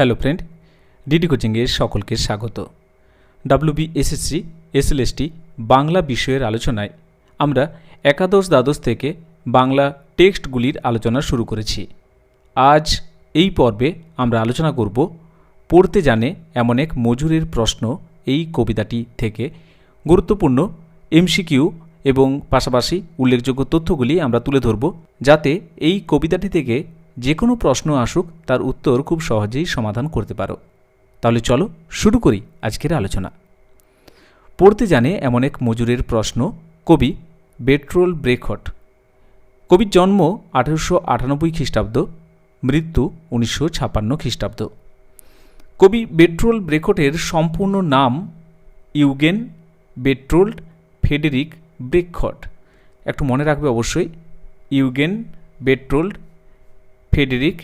Hello friend, DD কোচিংয়ে সকলকে স্বাগত। ডাব্লিউবি এসএসসি এসএলএসটি বাংলা বিষয়ের আলোচনায় আমরা একাদশ দ্বাদশ থেকে বাংলা টেক্সটগুলির আলোচনা শুরু করেছি। আজ এই পর্বে আমরা আলোচনা করব, পড়তে জানে এমন এক মজুরের প্রশ্ন এই কবিতাটি থেকে। গুরুত্বপূর্ণ এমসিকিউ এবং পাশাপাশি উল্লেখযোগ্য তথ্যগুলি আমরা তুলে ধরব, যাতে এই কবিতাটি থেকে যে কোনো প্রশ্ন আসুক, তার উত্তর খুব সহজেই সমাধান করতে পারো। তাহলে চলো শুরু করি আজকের আলোচনা। পড়তে জানে এমন এক মজুরের প্রশ্ন, কবি বেট্রোল ব্রেকহট কবির জন্ম আঠেরোশো আটানব্বই খ্রিস্টাব্দ, মৃত্যু উনিশশো ছাপান্ন খ্রিস্টাব্দ। কবি বেট্রোল ব্রেকটের সম্পূর্ণ নাম ইউগেন বেট্রোল্ড ফেডেরিক ব্রেকট একটু মনে রাখবে অবশ্যই, Eugen Berthold Friedrich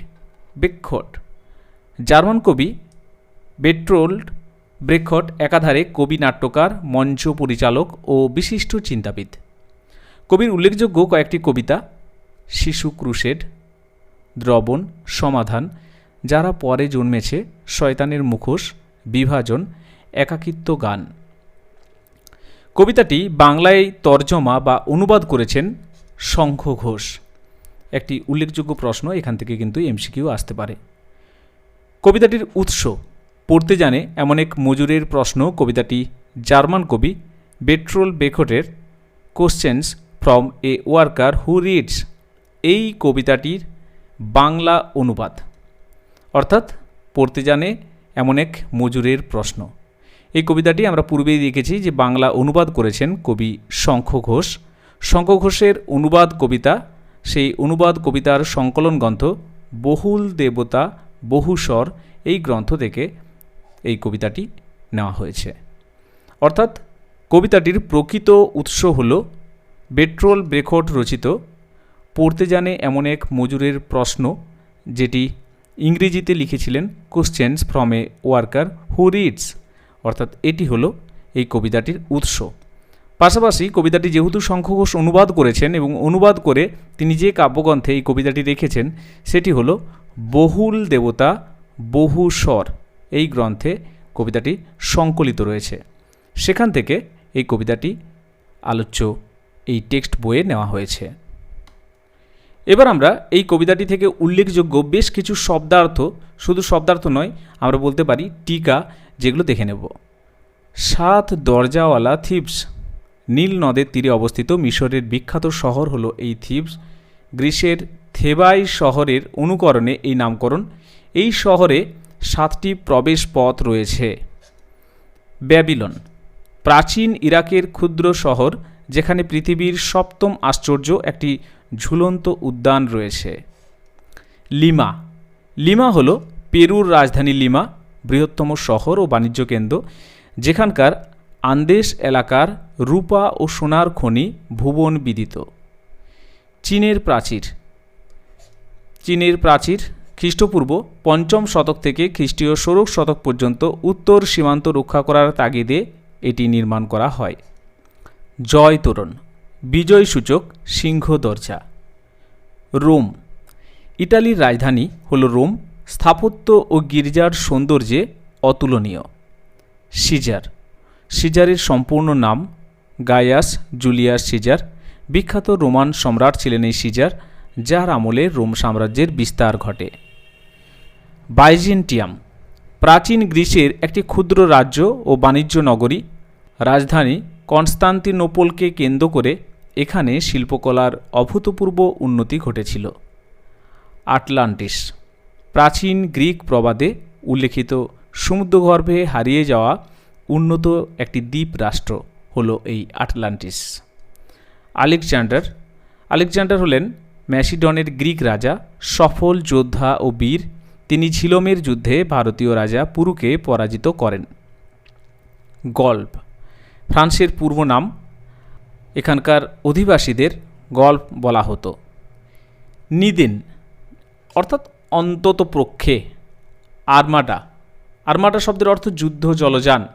Brecht. German কবি বেট্রোল্ড ব্রেকট একাধারে কবি নাট্যকার, মঞ্চ পরিচালক ও বিশিষ্ট চিন্তাবিদ। কবির উল্লেখযোগ্য কয়েকটি কবিতা, শিশু ক্রুশেড, দ্রবণ, সমাধান, যারা পরে জন্মেছে, শয়তানের মুখোশ, বিভাজন, একাকিত্ব গান। কবিতাটি বাংলায় তর্জমা বা অনুবাদ করেছেন শঙ্খ ঘোষ। একটি উল্লেখযোগ্য প্রশ্ন এখান থেকে কিন্তু এমসিকিউ আসতে পারে। কবিতাটির উৎস, পড়তে জানে এমন এক মজুরের প্রশ্ন, কবিতাটি জার্মান কবি Bertolt বেকটের questions from a worker who reads এই কবিতাটির বাংলা অনুবাদ। অর্থাৎ, পড়তে জানে এমন এক মজুরের প্রশ্ন। এই কবিতাটি আমরা পূর্বেই দেখেছি যে বাংলা অনুবাদ করেছেন কবি শঙ্খ ঘোষ। শঙ্খ ঘোষের অনুবাদ কবিতা সেই অনুবাদ কবিতার সংকলন গ্রন্থ বহুল দেবতা বহুস্বর এই গ্রন্থ থেকে এই কবিতাটি নেওয়া হয়েছে। অর্থাৎ কবিতাটির প্রকৃত উৎস হল বেট্রোল ব্রেখট রচিত পড়তে জানে এমন এক মজুরের প্রশ্ন যেটি ইংরেজিতে লিখেছিলেন questions from a worker who reads. অর্থাৎ এটি হলো এই কবিতাটির উৎস। পাশাপাশি কবিতাটি যেহেতু শঙ্খঘোষ অনুবাদ করেছেন এবং অনুবাদ করে তিনি যে কাব্যগ্রন্থে এই কবিতাটি রেখেছেন, সেটি হলো বহুল দেবতা, বহু স্বর। এই গ্রন্থে কবিতাটি সংকলিত রয়েছে। সেখান থেকে এই কবিতাটি আলোচ্য এই টেক্সট বইয়ে নেওয়া হয়েছে। এবার আমরা এই কবিতাটি থেকে উল্লেখযোগ্য বেশ কিছু শব্দার্থ, শুধু শব্দার্থ নয়, আমরা বলতে পারি টিকা, যেগুলো দেখে নেব। সাত দরজাওয়ালা থিপস। নীল নদের তীরে অবস্থিত মিশরের বিখ্যাত শহর হলো এই থিপস গ্রীসের থেবাই শহরের অনুকরণে এই নামকরণ। এই শহরে সাতটি প্রবেশ পথ রয়েছে। ব্যাবিলন, প্রাচীন ইরাকের ক্ষুদ্র শহর, যেখানে পৃথিবীর সপ্তম আশ্চর্য একটি ঝুলন্ত উদ্যান রয়েছে। লিমা লিমা হল পেরুর রাজধানী লিমা, বৃহত্তম শহর ও বাণিজ্য কেন্দ্র, যেখানকার আন্দেশ এলাকার রূপা ও সোনার খনি ভুবন বিদিত। চীনের প্রাচীর। চীনের প্রাচীর খ্রিস্টপূর্ব পঞ্চম শতক থেকে খ্রিস্টীয় ষোড়শ শতক পর্যন্ত উত্তর সীমান্ত রক্ষা করার তাগিদে এটি নির্মাণ করা হয়। জয় তোরণ, বিজয় সূচক, সিংহ দরজা। রোম ইটালির রাজধানী হল রোম, স্থাপত্য ও গির্জার সৌন্দর্যে অতুলনীয়। সিজার সিজারের সম্পূর্ণ নাম গায়াস জুলিয়াস সিজার। বিখ্যাত রোমান সম্রাট ছিলেন এই সিজার, যার আমলে রোম সাম্রাজ্যের বিস্তার ঘটে। বাইজেন্টিয়াম, প্রাচীন গ্রিসের একটি ক্ষুদ্র রাজ্য ও বাণিজ্য নগরী। রাজধানী কনস্তান্তিনোপলকে কেন্দ্র করে এখানে শিল্পকলার অভূতপূর্ব উন্নতি ঘটেছিল। আটলান্টিস, প্রাচীন গ্রিক প্রবাদে উল্লেখিত সমুদ্রগর্ভে হারিয়ে যাওয়া উন্নত একটি দ্বীপ রাষ্ট্র হলো এই আটলান্টিস। আলেকজান্ডার আলেকজান্ডার হলেন ম্যাসিডনের গ্রিক রাজা, সফল যোদ্ধা ও বীর। তিনি ঝিলমের যুদ্ধে ভারতীয় রাজা পুরুকে পরাজিত করেন। গল্প ফ্রান্সের পূর্ব নাম, এখানকার অধিবাসীদের গল্প বলা হতো। নিদেন, অর্থাৎ অন্তত পক্ষে আর্মাডা। আর্মাডা শব্দের অর্থ যুদ্ধ, জলযান।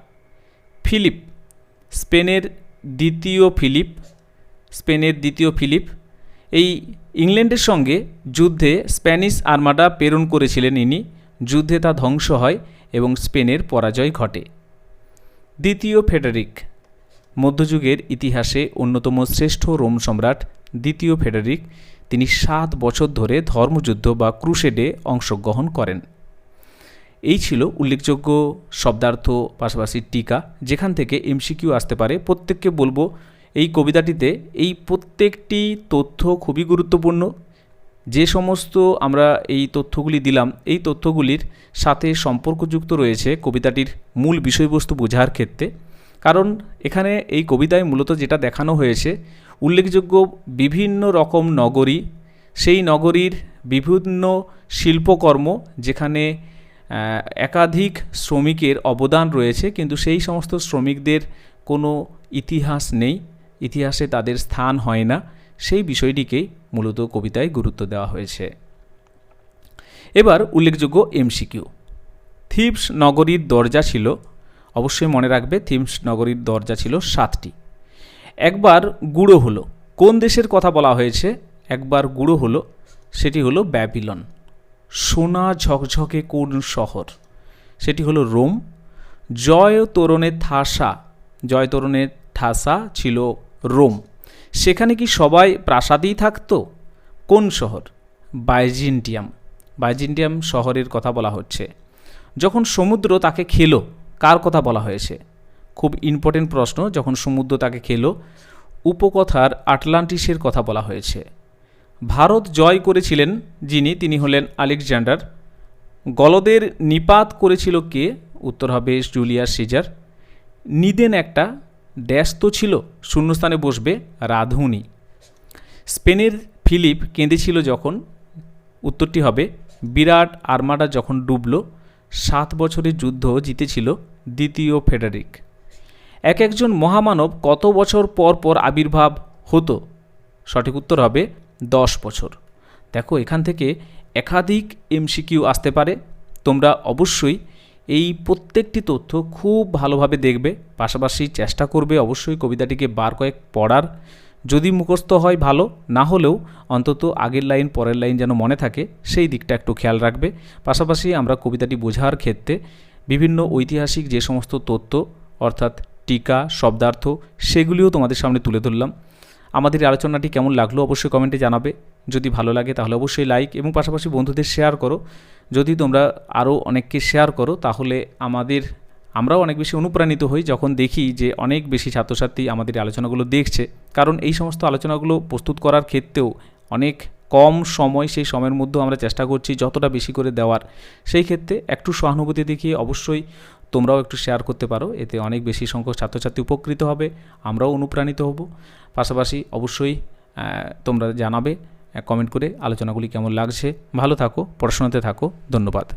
ফিলিপ, স্পেনের দ্বিতীয় ফিলিপ, স্পেনের দ্বিতীয় ফিলিপ। এই ইংল্যান্ডের সঙ্গে যুদ্ধে স্প্যানিশ আর্মাডা প্রেরণ করেছিলেন ইনি। যুদ্ধে তা ধ্বংস হয় এবং স্পেনের পরাজয় ঘটে। দ্বিতীয় ফেডারিক, মধ্যযুগের ইতিহাসে অন্যতম শ্রেষ্ঠ রোম সম্রাট দ্বিতীয় ফেডারিক। তিনি সাত বছর ধরে ধর্মযুদ্ধ বা ক্রুশেডে অংশগ্রহণ করেন। এই ছিল উল্লেখযোগ্য শব্দার্থ পাশাপাশি টিকা, যেখান থেকে এমসিকিউ আসতে পারে। প্রত্যেককে বলব, এই কবিতাটিতে এই প্রত্যেকটি তথ্য খুবই গুরুত্বপূর্ণ। যে সমস্ত আমরা এই তথ্যগুলি দিলাম, এই তথ্যগুলির সাথে সম্পর্কযুক্ত রয়েছে কবিতাটির মূল বিষয়বস্তু বোঝার ক্ষেত্রে। কারণ এখানে এই কবিতায় মূলত যেটা দেখানো হয়েছে, উল্লেখযোগ্য বিভিন্ন রকম নগরী, সেই নগরীর বিভিন্ন শিল্পকর্ম, যেখানে একাধিক শ্রমিকের অবদান রয়েছে, কিন্তু সেই সমস্ত শ্রমিকদের কোনো ইতিহাস নেই, ইতিহাসে তাদের স্থান হয় না। সেই বিষয়টিকেই মূলত কবিতায় গুরুত্ব দেওয়া হয়েছে। এবার উল্লেখযোগ্য এমসিকিউ। থিপস নগরীর দরজা ছিল, অবশ্যই মনে রাখবে, থিমস নগরীর দরজা ছিল সাতটি। একবার গুঁড়ো হলো। কোন দেশের কথা বলা হয়েছে? একবার গুঁড়ো হলো, সেটি হলো ব্যাবিলন। সোনা ঝকঝকে কোন শহর? সেটি হলো রোম। জয় তোরণের থাসা, জয় তোরণের ঠাসা ছিল রোম। সেখানে কি সবাই প্রাসাদেই থাকতো? কোন শহর? বাইজিন্টিয়াম। বাইজিন্টিয়াম শহরের কথা বলা হচ্ছে। যখন সমুদ্র তাকে খেলো, কার কথা বলা হয়েছে? খুব ইম্পর্টেন্ট প্রশ্ন, যখন সমুদ্র তাকে খেলো, উপকথার আটলান্টিসের কথা বলা হয়েছে। ভারত জয় করেছিলেন যিনি, তিনি হলেন আলেকজান্ডার। গলদের নিপাত করেছিল কে? উত্তর হবে জুলিয়াস সিজার। নিদেন একটা ড্যাশ তো ছিল, শূন্যস্থানে বসবে রাধুনি। স্পেনের ফিলিপ কেঁদেছিল যখন, উত্তরটি হবে, বিরাট আর্মাডা যখন ডুবল, সাত বছরের যুদ্ধ জিতেছিল দ্বিতীয় ফেডারিক। এক একজন মহামানব কত বছর পর পর আবির্ভাব হতো? সঠিক উত্তর হবে দশ বছর। দেখো, এখান থেকে একাধিক এমসিকিউ আসতে পারে। তোমরা অবশ্যই এই প্রত্যেকটি তথ্য খুব ভালোভাবে দেখবে। পাশাপাশি চেষ্টা করবে অবশ্যই কবিতাটিকে বার কয়েক পড়ার। যদি মুখস্থ হয় ভালো, না হলেও অন্তত আগের লাইন, পরের লাইন যেন মনে থাকে, সেই দিকটা একটু খেয়াল রাখবে। পাশাপাশি আমরা কবিতাটি বোঝার ক্ষেত্রে বিভিন্ন ঐতিহাসিক যে সমস্ত তথ্য, অর্থাৎ টিকা, শব্দার্থ, সেগুলিও তোমাদের সামনে তুলে ধরলাম। আমাদের আলোচনাটি কেমন লাগল অবশ্যই কমেন্টে জানাবে। যদি ভালো লাগে তাহলে অবশ্যই লাইক এবং পাশাপাশি বন্ধুদের শেয়ার করো। যদি তোমরা আরও অনেককে শেয়ার করো তাহলে আমাদের, আমরাও অনেক বেশি অনুপ্রাণিত হই যখন দেখি যে অনেক বেশি ছাত্রছাত্রী আমাদের আলোচনাগুলো দেখছে। কারণ এই সমস্ত আলোচনাগুলো প্রস্তুত করার ক্ষেত্রেও অনেক কম সময় সেই সময়ের মধ্যেও আমরা চেষ্টা করছি যতটা বেশি করে দেওয়ার। সেই ক্ষেত্রে একটু সহানুভূতি দেখিয়ে অবশ্যই তোমরাও একটু শেয়ার করতে পারো, এতে অনেক বেশি সংখ্যক ছাত্রছাত্রী উপকৃত হবে, আমরাও অনুপ্রাণিত হব। পাশাপাশি অবশ্যই তোমরা জানাবে কমেন্ট করে আলোচনাগুলি কেমন লাগছে। ভালো থাকো, পড়াশোনাতে থাকো, ধন্যবাদ।